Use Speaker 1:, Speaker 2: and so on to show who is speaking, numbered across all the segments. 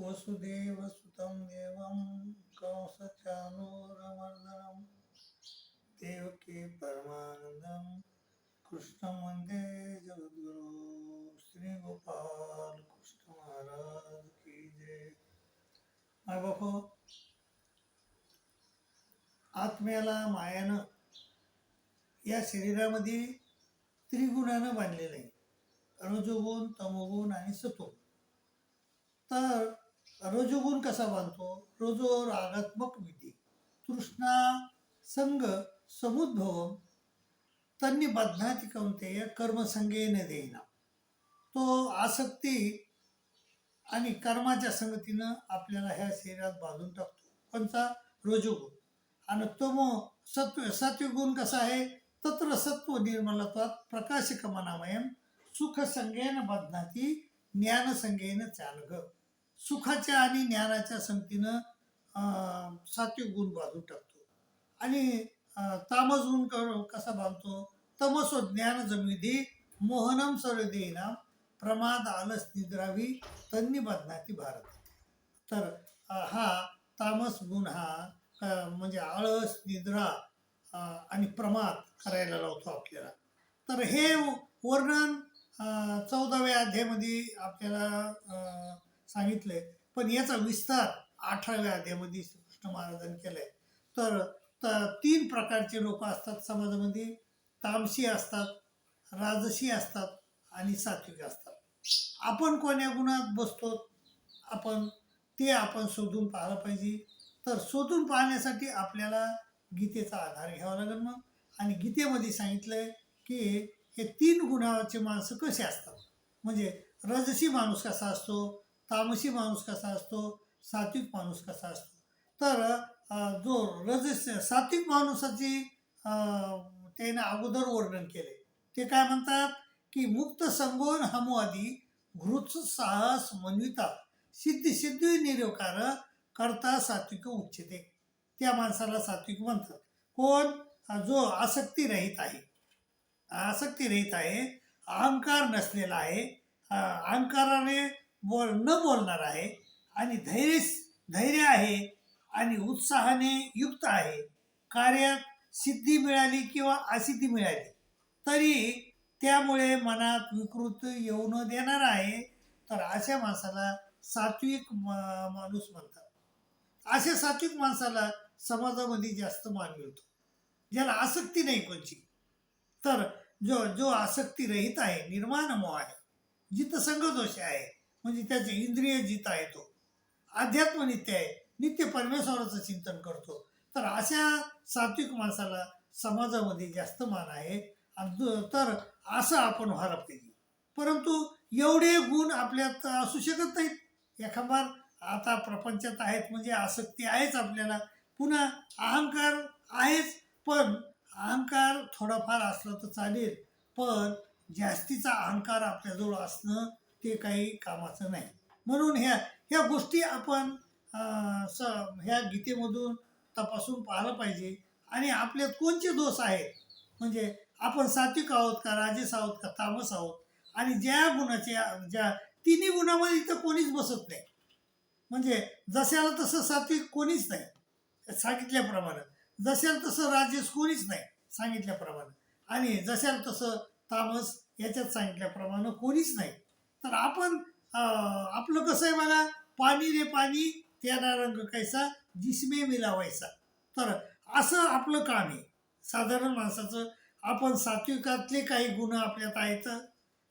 Speaker 1: वसुदेवसुतं देवं कंसचानूरमर्दनं देवकी परमानन्दं कृष्णं वन्दे जगद्गुरु श्री गोपाल कृष्ण महाराज की जय। माय बाप आत्म्याला मायानं या शरीरामध्ये त्रिगुणानं बांधलेलं आहे. रजोगुण तमोगुण आणि सतो तर रजोगुण कसा बांधतो रजो रागात्मक विधी. तृष्णा संग समुद्भव त्यांनी बदनाती कौंतेय कर्मसंगेने देईना तो आसक्ती आणि कर्माच्या संगतीनं आपल्याला ह्या शरीरात बांधून टाकतो. कोणचा रजोगुण. आणि तो मग सत्व सात्विक गुण कसा आहे? तत्र सत्व निर्मलत्वात प्रकाशिक मनामयम सुख संगेन बदनाती ज्ञान संगेन चालग. सुखाच्या आणि ज्ञानाच्या संगतीनं सात्विक गुण बांधून टाकतो. आणि तामस गुण क- कसा बांधतो? तमसो ज्ञान जमिधी मोहनम सर्वदेना प्रमाद आलस निद्रावी तन्नी बदनाती भारत. तर हा तामस गुण हा म्हणजे आळस निद्रा आणि प्रमाद करायला लावतो आपल्याला. तर हे वर्णन चौदाव्या अध्यायामध्ये आपल्याला सांगितलंय. पण याचा विस्तार अठराव्या अध्यामध्ये कृष्ण महाराजांनी केलाय. तर त- तीन प्रकारचे लोक असतात समाजामध्ये. तामसी असतात राजसी असतात आणि सात्विक असतात. आपण कोण्या गुणात बसतो आपण ते आपण शोधून पाहिलं पाहिजे. तर शोधून पाहण्यासाठी आपल्याला गीतेचा आधार घ्यावा लागेल मग. आणि गीतेमध्ये सांगितलंय की हे तीन गुणाचे माणसं कसे असतात? म्हणजे रजसी माणूस कसा असतो? तामसी माणूस कसा असतो? सात्विक माणूस कसा असतो? तर जो रजस सात्विक माणूसाची त्याने अगोदर वर्णन केले. ते काय म्हणतात? की मुक्त संगोन हमवादी घृत साहस मनविता सिद्धी सिद्धी निरोकार करता सात्विक उच्चते. त्या माणसाला सात्विक म्हणतात. कोण? जो आसक्ती रहित आहे. आसक्ती रहित आहे अहंकार नसलेला आहे. अहंकाराने बोल न बोलणार आहे आणि धैर्य धैर्य आहे आणि उत्साहाने युक्त आहे. कार्यात सिद्धी मिळाली किंवा असिद्धी मिळाली तरी त्यामुळे मनात विकृत येऊ न देणार आहे. तर अशा माणसाला सात्विक माणूस म्हणतात. अशा सात्विक माणसाला समाजामध्ये जास्त मान मिळतो. ज्याला आसक्ती नाही कोणची. तर जो जो आसक्ती रहित आहे निर्माण मोह आहे जिथं संघदोष आहे म्हणजे त्याचे इंद्रिय जिता आहे तो अध्यात्म नित्य आहे. नित्य परमेश्वराचं चिंतन करतो. तर अशा सात्विक माणसाला समाजामध्ये जास्त मान आहे. तर असं आपण व्हायला पाहिजे परंतु एवढे गुण आपल्यात असू शकत नाहीत. एखादा आता प्रपंचात आहेत म्हणजे आसक्ती आहेच आपल्याला. पुन्हा अहंकार आहेच. पण अहंकार थोडाफार असला तर चालेल. पण जास्तीचा अहंकार आपल्याजवळ असणं ते काही कामाचं नाही. म्हणून ह्या ह्या गोष्टी आपण स ह्या गीतेमधून तपासून पाहिलं पाहिजे. आणि आपल्यात कोणते दोष आहेत? म्हणजे आपण सात्विक आहोत का राजेस आहोत का तामस आहोत? आणि ज्या गुणाचे ज्या तिन्ही गुणामध्ये इथं कोणीच बसत नाही. म्हणजे जशाला तसं सात्विक कोणीच नाही सांगितल्याप्रमाणे. जशाला तसं राजेस कोणीच नाही सांगितल्याप्रमाणे. आणि जशाला तसं तामस याच्यात सांगितल्याप्रमाणे कोणीच नाही. तर आपण आपलं कसं आहे बघा पाणी रे पाणी त्याला रंग कैसा जिस्मे मिलावायचा. तर असं आपलं काम आहे. साधारण माणसाचं आपण सात्विकातले काही गुण आपल्यात आहेत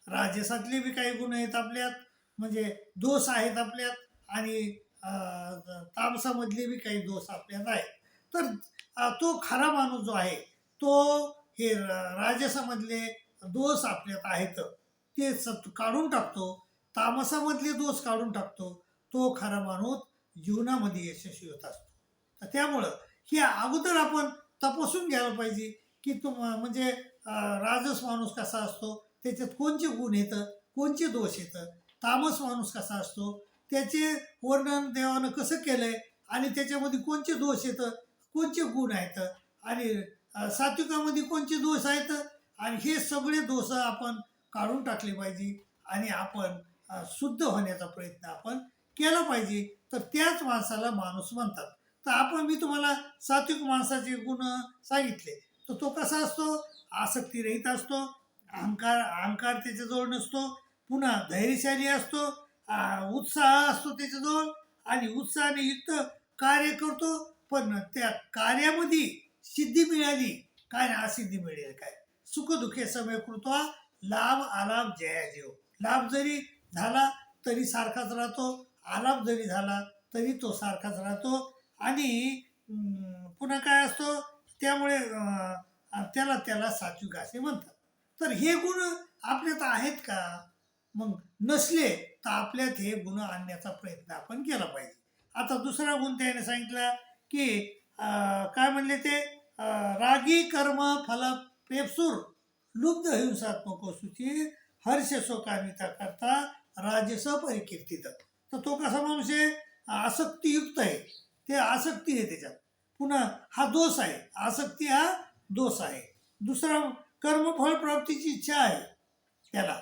Speaker 1: राजसातले बी काही गुण आहेत आपल्यात म्हणजे दोष आहेत आपल्यात आणि तामसामधले बी काही दोष आपल्यात आहेत. तर तो खरा माणूस जो आहे तो हे राजसामधले दोष आपल्यात आहेत. ते सत काढून टाकतो तामसामधले दोष काढून टाकतो तो खरा माणूस जीवनामध्ये यशस्वी होत असतो. त्यामुळं हे अगोदर आपण तपासून घ्यायला पाहिजे की तुम म्हणजे राजस माणूस कसा असतो त्याच्यात कोणचे गुण येतं कोणचे दोष येतं तामस माणूस कसा असतो त्याचे वर्णन देवानं कसं केलंय आणि त्याच्यामध्ये कोणचे दोष येतं कोणचे गुण आहेत आणि सात्विकामध्ये कोणते दोष आहेत आणि हे सगळे दोष आपण काढून टाकली पाहिजे आणि आपण शुद्ध होण्याचा प्रयत्न आपण केला पाहिजे. तर त्याच माणसाला माणूस म्हणतात. तर आपण मी तुम्हाला सात्विक माणसाचे गुण सांगितले. तर तो कसा असतो? आसक्तीरहित असतो अहंकार अहंकार त्याच्याजवळ नसतो पुन्हा धैर्यशाली असतो उत्साह असतो त्याच्याजवळ आणि उत्साहाने युक्त कार्य करतो. पण त्या कार्यामध्ये सिद्धी मिळाली काय ना असिद्धी मिळेल काय? सुखदुःखे समय कृत्वा लाभ आलाप जयाजीव लाभ जरी झाला तरी सारखाच राहतो आलाप जरी झाला तरी तो सारखाच राहतो. आणि पुन्हा काय असतो? त्यामुळे त्याला त्याला सात्विक असे म्हणतात. तर हे गुण आपल्यात आहेत का? मग नसले तर आपल्यात हे गुण आणण्याचा प्रयत्न आपण केला पाहिजे. आता दुसरा गुण त्याने सांगितला की काय म्हणले ते? रागी कर्म फल पेपसूर. लुब्ध हिंसात्मक वस्तूची हर्ष शोकान्विता करता राजस परिकीर्तित. तर तो कसा माणूस आहे? आसक्तीयुक्त आहे. ते आसक्ती आहे त्याच्यात. पुन्हा हा दोष आहे. आसक्ती हा दोष आहे. दुसरा कर्मफळ प्राप्तीची इच्छा आहे त्याला.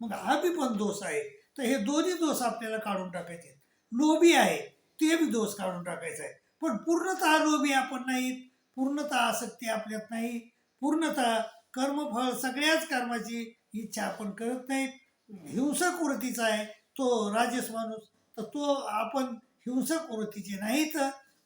Speaker 1: मग हा बी पण दोष आहे. तर हे दोन्ही दोष आपल्याला काढून टाकायचे लोभी आहे. ते बी दोष काढून टाकायचा आहे पण पूर्णतः लोभी आपण नाहीत. पूर्णतः आसक्ती आपल्यात नाही. पूर्णतः कर्मफळ सगळ्याच कर्माची इच्छा आपण करत नाहीत. हिंसक वृत्तीचा आहे. तो राजस माणूस तर तो आपण हिंसक वृत्तीचे नाहीत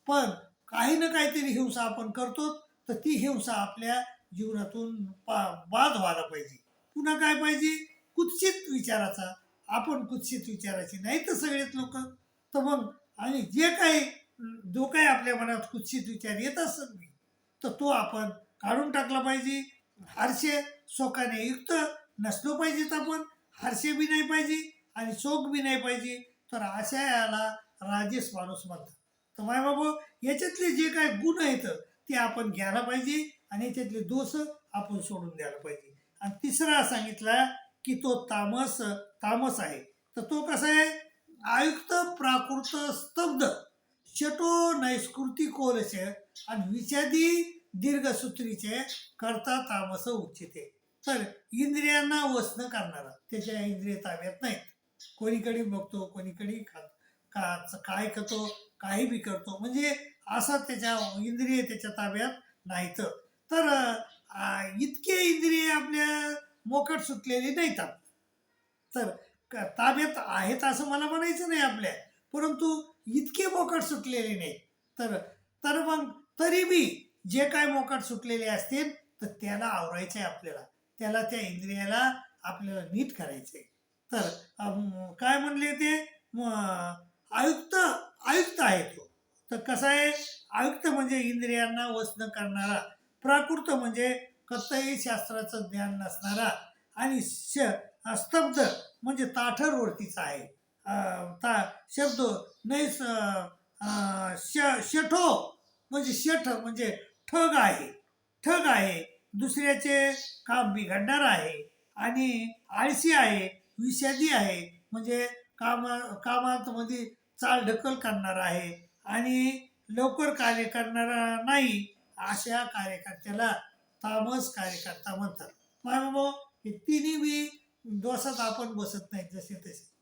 Speaker 1: पण काही ना काहीतरी हिंसा आपण करतो तर ती हिंसा आपल्या जीवनातून पा बाद व्हायला पाहिजे. पुन्हा काय पाहिजे? कुत्सित विचाराचा. आपण कुत्सित विचाराची नाही तर सगळेच लोक. तर मग आणि जे काही जो काही आपल्या मनात कुत्सित विचार येत असेल तर तो आपण काढून टाकला पाहिजे. हर्षे शोकाने युक्त नसलो पाहिजेत आपण हर्षे बी नाही पाहिजे आणि शोक बी नाही पाहिजे. तर अशा याला राजेश माणूस म्हणतात. तर माय बाबा याच्यातले जे काय गुण आहेत ते आपण घ्यायला पाहिजे आणि याच्यातले दोष आपण सोडून द्यायला पाहिजे. आणि तिसरा सांगितला की तो तामस तामस आहे. तर तो कसा आहे? आयुक्त प्राकृत स्तब्ध शटो नैस्कृती कोलश आणि विषादी दीर्घसूत्रीचे करता तामस उच्चिते. तर इंद्रियांना वस न करणारा. त्याच्या इंद्रिय ताब्यात नाहीत. कोणीकडे बघतो कोणीकडे खात का काय करतो काही बी करतो. म्हणजे असा त्याच्या इंद्रिय त्याच्या ताब्यात नाहीत. तर इतके इंद्रिय आपल्या मोकट सुटलेले नाहीत. तर ताब्यात आहेत असं मला म्हणायचं नाही आपल्या. परंतु इतके मोकट सुटलेले नाहीत. तर तर मग तरी बी जे काय मोकट सुटलेले असतील तर त्याला आवरायचं आहे आपल्याला. त्याला त्या इंद्रियाला आपल्याला नीट करायचंय. तर काय म्हणले ते? आयुक्त आयुक्त आहे तो. तर कसा आहे? आयुक्त म्हणजे इंद्रियांना वसन करणारा. प्राकृत म्हणजे कसंही शास्त्राचं ज्ञान नसणारा. आणि श स्तब्ध म्हणजे ताठरवरतीचा आहे. ता शब्द नैस श शठो म्हणजे शेठ म्हणजे ठग आहे. ठग आहे. दुसऱ्याचे काम बिघडणार आहे. आणि आळशी आहे विषादी आहे. म्हणजे कामा कामात मध्ये चाल ढकल करणार आहे. आणि लवकर कार्य करणारा नाही अशा कार्यकर्त्याला तामस कार्यकर्ता म्हणतात. माय हे तिन्ही बी दोसात आपण बसत नाही जसे तसे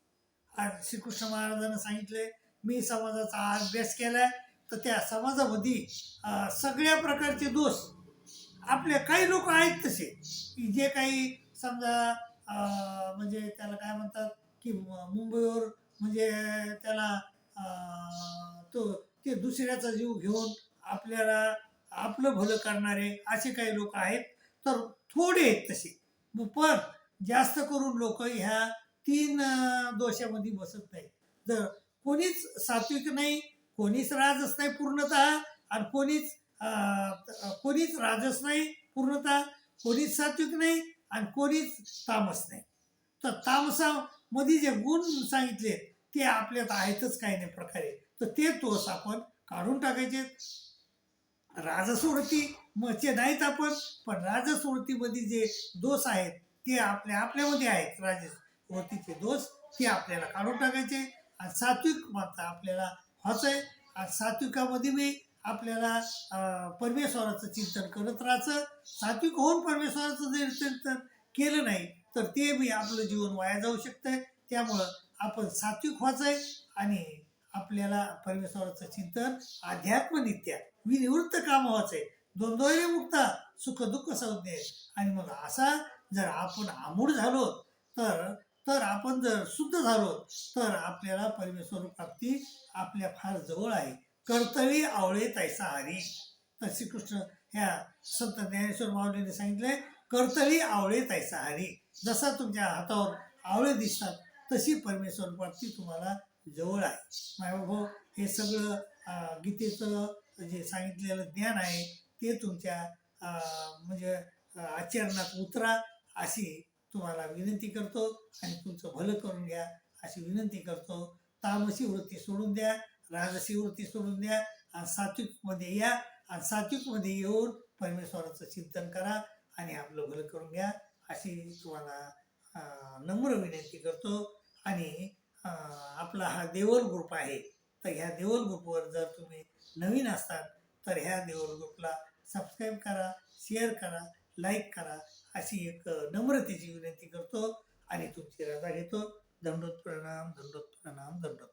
Speaker 1: आज श्रीकृष्ण महाराजांना सांगितले मी समाजाचा अभ्यास केलाय तर त्या समाजामध्ये सगळ्या प्रकारचे दोष आपले काही लोक आहेत तसे. की जे काही समजा म्हणजे त्याला काय म्हणतात की मुंबईवर म्हणजे त्याला तो ते दुसऱ्याचा जीव घेऊन आपल्याला आपलं भलं करणारे असे काही लोक आहेत. तर थोडे आहेत तसे. मग पण जास्त करून लोक ह्या तीन दोषामध्ये बसत नाही जर कोणीच सात्विक नाही कोणीच राजच नाही पूर्णतः आणि कोणीच अं, कोणीच राजस नाही पूर्णतः कोणीच सात्विक नाही आणि कोणीच तामस नाही. तर तामसामध्ये जे गुण सांगितले ते आपल्यात आहेतच काही नाही प्रकारे. तर ते दोष आपण काढून टाकायचे. राजसवृत्ती मचे नाहीत आपण पण राजसवृत्तीमध्ये जे दोष आहेत ते आपल्या आपल्यामध्ये आहेत. राजसवृत्तीचे दोष ते आपल्याला काढून टाकायचे. आणि सात्विक मात्र आपल्याला व्हायचंय आहे सात्विकामध्ये बी आपल्याला परमेश्वराचं चिंतन करत राहायचं. सात्विक होऊन परमेश्वराचं जर चिंतन केलं नाही तर ते बी आपलं जीवन वाया जाऊ शकतं त्यामुळं आपण सात्विक व्हायचंय आणि आपल्याला परमेश्वराचं चिंतन अध्यात्मनित्या विनिवृत्त काम व्हायचंय. द्वंद्वैर्य मुक्ता सुख दुःख संज्ञे. आणि मग असा जर आपण आमूड झालो तर तर आपण जर शुद्ध झालो तर आपल्याला परमेश्वर प्राप्ती आपल्या फार जवळ आहे. कर्तवी आवळे तैसा हरी. तर श्रीकृष्ण ह्या संत ज्ञानेश्वर माऊलीने सांगितलंय कर्तवी आवळे तैसा हरी. जसा तुमच्या हातावर आवळे दिसतात तशी परमेश्वर प्राप्ती तुम्हाला जवळ आहे. मायबाबा हे सगळं गीतेचं जे सांगितलेलं ज्ञान आहे ते तुमच्या म्हणजे आचरणात उतरा अशी तुम्हाला विनंती करतो आणि तुमचं भलं करून घ्या अशी विनंती करतो. तामसी वृत्ती सोडून द्या राजसी वृत्ती सोडून द्या आणि सात्विकमध्ये या आणि सात्विकमध्ये येऊन परमेश्वराचं चिंतन करा आणि आपलं भलं करून घ्या अशी तुम्हाला नम्र विनंती करतो. आणि आपला हा देवल ग्रुप आहे तर ह्या देवल ग्रुपवर जर तुम्ही नवीन असतात तर ह्या देवल ग्रुपला सबस्क्राईब करा शेअर करा लाईक करा अशी एक नम्रतेची विनंती करतो आणि तुमची रजा घेतो. दंडोत प्रणाम दंडोत प्रणाम दंडोत